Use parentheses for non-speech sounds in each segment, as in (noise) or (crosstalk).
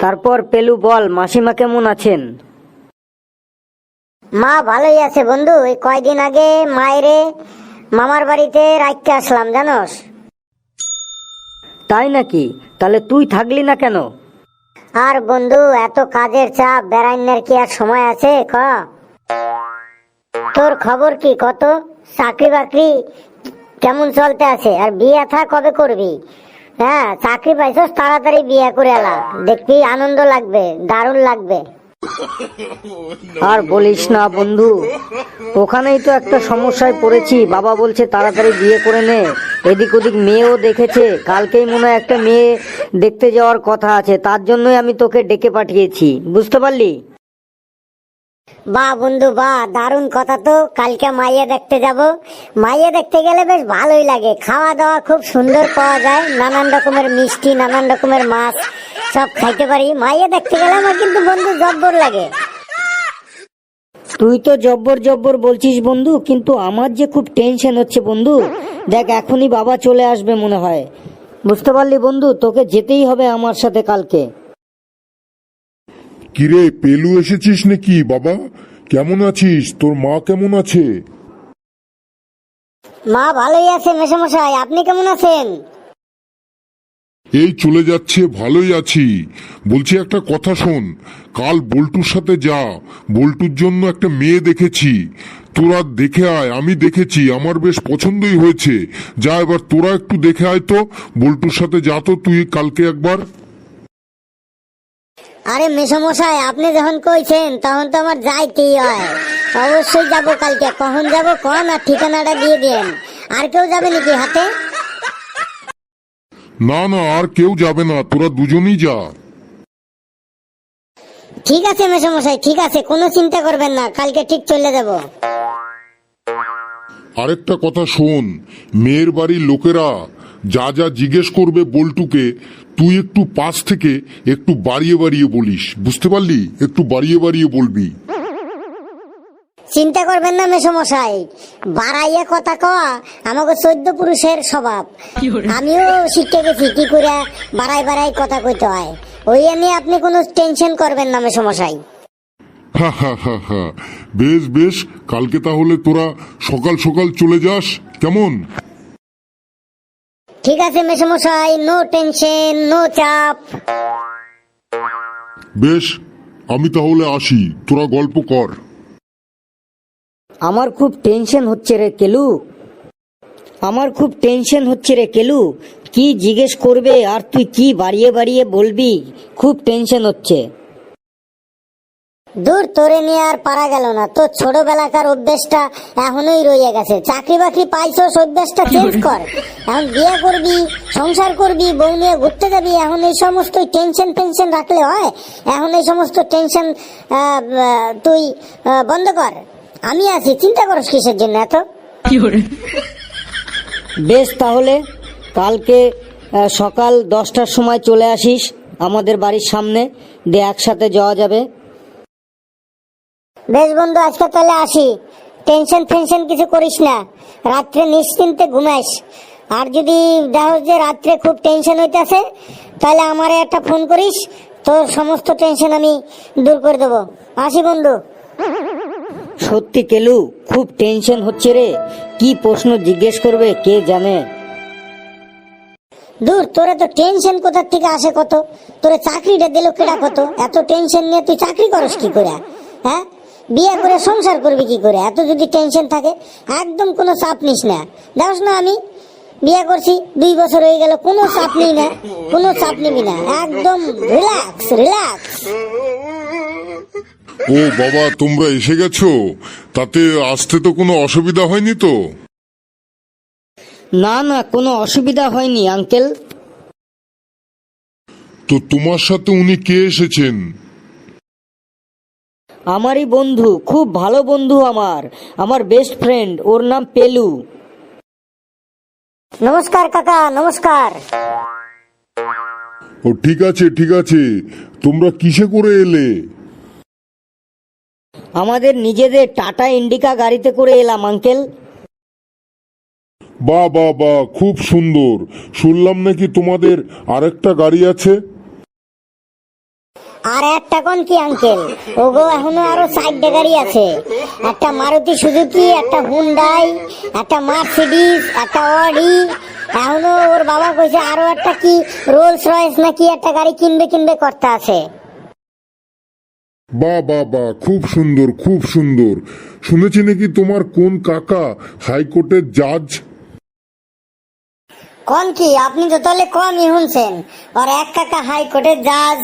তারপর পেলু বল মাসিমা কেমন আছেন? মা ভালোই আছে বন্ধু এই কয়দিন আগে মায়েরে মামার বাড়িতে রাখতে আসলাম জানোস? তাই নাকি? তাহলে তুই থাকলি না কেন? আর বন্ধু এত কাজের চাপ বেড়াইনের কি আর সময় আছে ক? তোর খবর কি কত? চাকরি বাকরি কেমন চলতে আছে? আর বিয়ে থা কবে করবি? হ্যাঁ চাকরি পাইছস, তাড়াতাড়ি বিয়ে করে এলা দেখবি আনন্দ লাগবে, দারুণ লাগবে। আর বলিস না, বন্ধু। ওখানেই তো একটা সমস্যায় পড়েছি। বাবা বলছে তাড়াতাড়ি বিয়ে করে নে। এদিক ওদিক মেয়েও দেখেছে। কালকেই মনে হয় একটা মেয়ে দেখতে যাওয়ার কথা আছে। তার জন্যই আমি তোকে ডেকে পাঠিয়েছি। বুঝতে পারলি? বা বন্ধু, বা, দারুণ কথা তো, কালকে মাইয়া দেখতে যাব। মাইয়া দেখতে গেলে বেশ ভালোই লাগে। খাওয়া দাওয়া খুব সুন্দর পাওয়া যায়, নানান রকমের মিষ্টি, নানান রকমের মাছ, সব খাইতে পারি। মাইয়া দেখতে গেলে আমার কিন্তু বন্ধু জব্বর লাগে। তুই তো জব্বর জব্বর বলছিস বন্ধু, কিন্তু আমার যে খুব টেনশন হচ্ছে বন্ধু। দেখ, এখনই বাবা চলে আসবে মনে হয়। বুঝতে পারলি বন্ধু, তোকে যেতেই হবে আমার সাথে কালকে। কিরে পেলু এসেছিস নাকি? বাবা কেমন আছিস? তোর মা কেমন আছে? মা ভালোই আছে মেশামশাই আপনি কেমন আছেন? এই চলে যাচ্ছে ভালোই আছি। বলছি একটা কথা শোন। কাল বল্টুর সাথে যা। বল্টুর জন্য একটা মেয়ে দেখেছি। তোরা দেখে আয় আমি দেখেছি। আমার বেশ পছন্দই হয়েছে। যা এবার তোরা একটু দেখে আয় তো। বল্টুর সাথে যা তো তুই কালকে একবার আরে মেশামশাই আপনি যখন কইছেন তখন তো আমার যাইতেই হয়। অবশ্যই যাব কালকে। কখন যাব কন আর ঠিকানাটা দিয়ে দেন। আর কেউ যাবে নাকি হাতে? না না আর কেউ যাবে না। তোরা দুজনেই যা। ঠিক আছে মেশামশাই ঠিক আছে। কোনো চিন্তা করবেন না। কালকে ঠিক চলে যাব। আরেকটা কথা শোন। মেয়ের বাড়ির লোকেরা যা যা জিজ্ঞেস করবে বল্টুকে তুই একটু পাশ থেকে একটু বাড়িয়ে বাড়িয়ে বলিস বুঝতে পারলি? একটু বাড়িয়ে বাড়িয়ে বলবি। চিন্তা করবেন না মেশামশাই বাড়াইয়া কথা কওয়া আমাকে চোদ্দ পুরুষের স্বভাব। আমিও শিখতে গেছি কি করে বাড়াই বাড়াই কথা কইতে হয়। ওই নিয়ে আপনি কোনো টেনশন করবেন না মেশামশাই হা হা হা হা। বেশ বেশ কালকে তাহলে তোরা সকাল সকাল চলে যাস কেমন? ঠিক আছে মেশামশাই নো টেনশন নো চাপ। বেশ আমি তাহলে আসি তোরা গল্প কর। আমার খুব টেনশন হচ্ছে রে কেলু। আমার খুব টেনশন হচ্ছে রে কেলু। কি জিজ্ঞেস করবে আর তুই কি বাড়িয়ে বাড়িয়ে বলবি? খুব টেনশন হচ্ছে। দূর তোরে নিয়ে আর পারা গেল না। তোর ছোটবেলাকার অভ্যেসটা এখনোই রয়ে গেছে। চাকরি বাকরি পাইছস অভ্যেসটা চেঞ্জ (laughs) কর। এখন বিয়ে করবি সংসার করবি বউ নিয়ে ঘুরতে যাবি এখন এই সমস্ত টেনশন টেনশন রাখলে হয়। এখন এই সমস্ত টেনশন তুই বন্ধ কর। আমি আছি চিন্তা করস কিসের জন্য এত? বেশ তাহলে কালকে সকাল দশটার সময় চলে আসিস আমাদের বাড়ির সামনে। দিয়ে একসাথে যাওয়া যাবে। বেশ বন্ধু আজকে তাহলে আসি। টেনশন ফেনশন কিছু করিস না। রাত্রে নিশ্চিন্তে ঘুমাস। আর যদি দেখো যে রাত্রে খুব টেনশন হইতেছে তাহলে আমারে একটা ফোন করিস। তোর সমস্ত টেনশন আমি দূর করে দেবো। আসি বন্ধু। সত্যি কেলু খুব টেনশন হচ্ছে রে। কি প্রশ্ন জিজ্ঞেস করবে কে জানে? দূর তোরে তো টেনশন কোথার থেকে আসে কত? তোরে চাকরিটা দিল কেডা কত? এত টেনশন নিয়ে তুই চাকরি করস কি করে? হ্যাঁ? বিয়ে করে সংসার করবি কি করে? এত যদি টেনশন থাকে একদম কোনো চাপ নিস না। দেখস না আমি বিয়ে করছি দুই বছর হয়ে গেল কোনো চাপ নিই না কোনো চাপ নিবি না। একদম রিল্যাক্স রিল্যাক্স ও বাবা তোমরা এসে গেছো? তাতে আসতে তো কোনো অসুবিধা হয়নি তো? না না কোনো অসুবিধা হয়নি আঙ্কেল তো তোমার সাথে উনি কে এসেছেন? আমারই বন্ধু খুব ভালো বন্ধু আমার আমার বেস্ট ফ্রেন্ড ওর নাম পেলু। নমস্কার কাকা নমস্কার। ও ঠিক আছে ঠিক আছে। তোমরা কিসে করে এলে? আমাদের নিজেদের টাটা ইন্ডিকা গাড়িতে করে এলাম আঙ্কেল বা বা বা খুব সুন্দর। শুনলাম নাকি তোমাদের আরেকটা গাড়ি আছে? আর একটা কোন কি আঙ্কেল ওগো, এখনও আরও সাইড গাড়ি আছে। একটা মারুতি সুজুকি, একটা হুন্ডাই, একটা মার্সিডিজ, একটা অডি। এখনও ওর বাবা কইছে আরও একটা কি, রোলস রয়েস নাকি একটা গাড়ি কিনবে কিনবে করতে আছে। বা বা বা, খুব সুন্দর খুব সুন্দর। শুনেছি নাকি তোমার কোন কাকা হাইকোর্টের জাজ? কোন কি? আপনি তো তাহলে কমই শুনছেন। আর এক কাকা হাইকোর্টের জাজ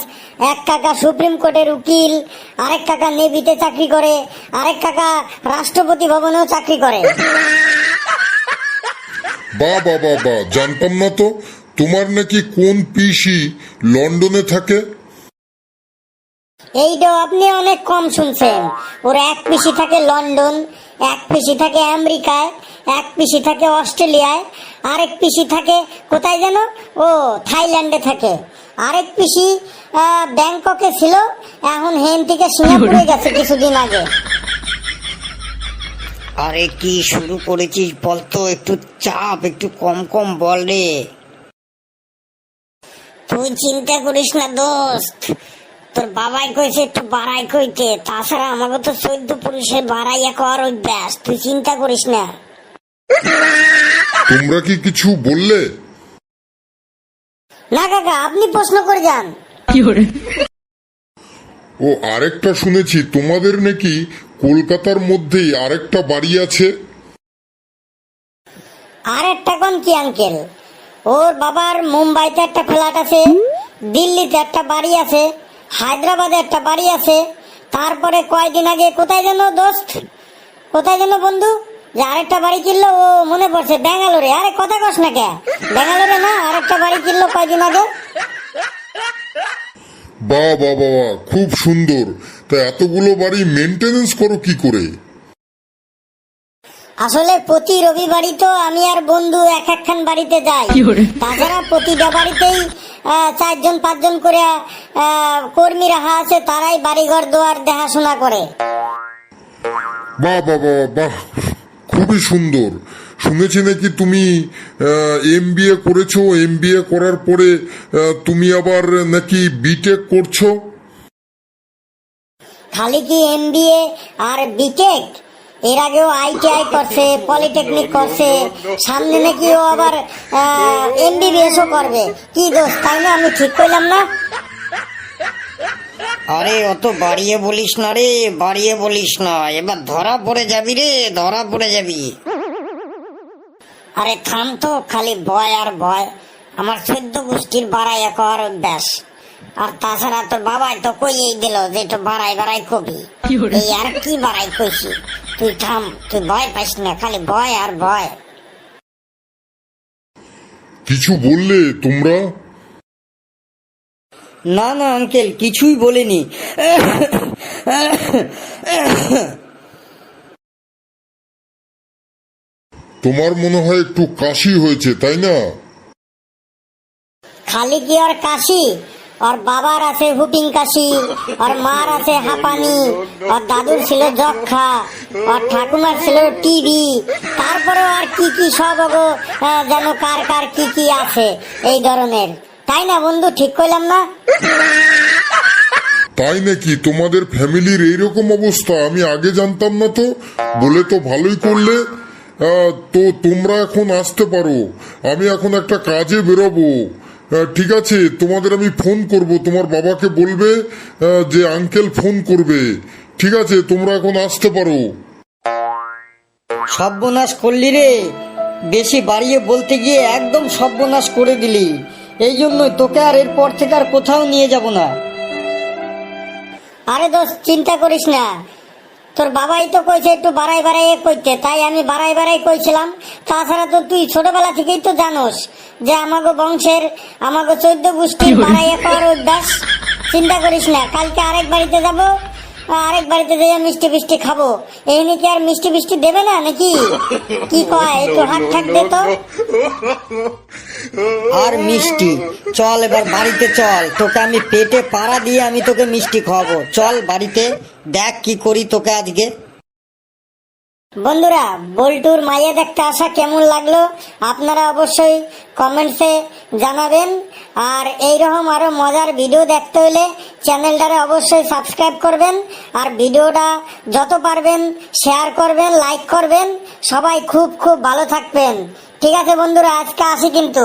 এক কাকা সুপ্রিম কোর্টের উকিল আরেক কাকা নেভিতে চাকরি করে আরেক কাকা রাষ্ট্রপতি ভবনেও চাকরি করে। বা বা বা বা জানতাম না তো। তোমার নাকি কোন পিসি লন্ডনে থাকে? এইটাও আপনি অনেক কম শুনছেন। ওর এক পিসি থাকে লন্ডন এক পিসি থাকে আমেরিকায় এক পিসি থাকে অস্ট্রেলিয়ায় আরেক পিসি থাকে কোথায় যেন ও থাইল্যান্ডে থাকে। আরেক পিসি আহ, ব্যাংককে ছিল এখন হেন থেকে সিঙ্গাপুরে গেছে কিছুদিন আগে। আরে কি শুরু করেছিস বলতো একটু চাপ একটু কম কম বল রে। তুই চিন্তা করিস না দোস্ত তোর বাবাই কইছে একটু বাড়াই কইতে তাছাড়া আমাকে তো চোদ্দ পুরুষের বাড়াইয়া কর অভ্যাস তুই চিন্তা করিস না। তোমরা কি কিছু বললে? না কাকা আপনি প্রশ্ন করে যান। ও আরেকটা শুনেছি তোমাদের নাকি কলকাতার মধ্যেই আরেকটা বাড়ি আছে? আর একটা কোন কি আঙ্কেল? ওর বাবার মুম্বাইতে একটা ফ্ল্যাট আছে দিল্লিতে একটা বাড়ি আছে হায়দ্রাবাদে একটা বাড়ি আছে তারপরে কয়দিন আগে কোথায় যেন দোস্ত? কোথায় যেন বন্ধু? যে আরেকটা বাড়ি কিনলো ও মনে পড়ছে ব্যাঙ্গালোরে। আরে কথা কস না কে? ব্যাঙ্গালোরে না আরেকটা বাড়ি কিনলো কয়দিন আগে? বা বা খুব সুন্দর। তা এতগুলো বাড়ি মেনটেনেন্স করো কি করে? আসলে প্রতি রবিবারই তো আমি আর বন্ধু এক একখান বাড়িতে যাই। তাছাড়া প্রতিটা বাড়িতেই আহ, চারজন পাঁচজন করে আহ, কর্মী রাখা আছে তারাই বাড়িঘর দোয়ার দেখাশোনা করে। বাহ বাহ বাহ বাহ খুবই সুন্দর। শুনেছি নাকি তুমি এম বি এ করেছ? এম বি এ করার পরে তুমি আবার নাকি বিটেক করছ? খালি কি এম বি এ আর বিটেক এর আগেও আইটিআই করছে পলিটেকনিক করছে। সামনে নাকি ও আবার এমবিবিএস ও করবে। কি দোষ? তাই না? আমি ঠিক করলাম না? আরে অত বাড়িয়ে বলিস না রে বাড়িয়ে বলিস না। এবার ধরা পড়ে যাবি রে ধরা পড়ে যাবি। আরে থাম তো খালি ভয় আর ভয়। আমার চোদ্দ গোষ্ঠীর বাড়াই কর অভ্যাস আর তাছাড়া তোর বাবাই তো কইয়েই দিল যে একটু বাড়াই বাড়াই কবি এই আর কি বাড়াই কইছি তুই থাম তুই ভয় পাইস না খালি ভয় আর ভয়। কিছু বললে তোমরা? না না আঙ্কেল কিছুই বলিনি। তোমার মনে হয় একটু কাশি হয়েছে তাই না? খালি কি আর কাশি? আর বাবার আছে হুপিং কাশি আর মার আছে হাঁপানি আর দাদুর ছিল যক্ষা আর ঠাকুমার ছিল টিভি তারপরে আর কি কি সব যেন কার কার কি কি আছে এই ধরনের। তাই না বন্ধু? ঠিক কইলাম না? তাই নাকি? তোমাদের ফ্যামিলির এইরকম অবস্থা? আমি আগে জানতাম না তো। বলে তো ভালোই করলে। তো তোমরা এখন আসতে পারো। আমি এখন একটা কাজে বেরোবো। ঠিক আছে তোমাদের আমি ফোন করব। তোমার বাবাকে বলবে যে আঙ্কেল ফোন করবে। ঠিক আছে তোমরা এখন আসতে পারো। সর্বনাশ করলি রে। বেশি বাড়িয়ে বলতে গিয়ে একদম সর্বনাশ করে দিলি। এই জন্যই তোকে আর এরপর থেকে আর কোথাও নিয়ে যাব না। আরে দোস্ত চিন্তা করিস না। তোর বাবাই তো কইছে একটু বাড়াই বাড়াই কইতে তাই আমি বাড়াই বাড়াই কইছিলাম। তাছাড়া তো তুই ছোটবেলা থেকেই তো জানোস যে আমাগো বংশের আমাগো চোদ্দ গোষ্ঠীর বাড়াই করার অভ্যাস। চিন্তা করিস না কালকে আরেক বাড়িতে যাব আরেক বাড়িতে যাই মিষ্টি ফিষ্টি খাব। এই নাকি আর মিষ্টি ফিষ্টি দেবে না নাকি? কি কয় একটু হাত ঠাক দে তো। আর মিষ্টি চল এবার বাড়িতে চল। তোকে আমি পেটে পাড়া দিয়ে আমি তোকে মিষ্টি খাওয়াবো। চল বাড়িতে দেখ কি করি তোকে আজকে। বন্ধুরা, বল্টুর মাইয়া দেখতে আসা কেমন লাগল? আপনারা অবশ্যই কমেন্টসে জানাবেন। আর এইরকম আরও মজার ভিডিও দেখতে হলে চ্যানেলটারে অবশ্যই সাবস্ক্রাইব করবেন। আর ভিডিওটা যত পারবেন শেয়ার করবেন, লাইক করবেন। সবাই খুব খুব ভালো থাকবেন। ঠিক আছে বন্ধুরা, আজকে আসি কিন্তু।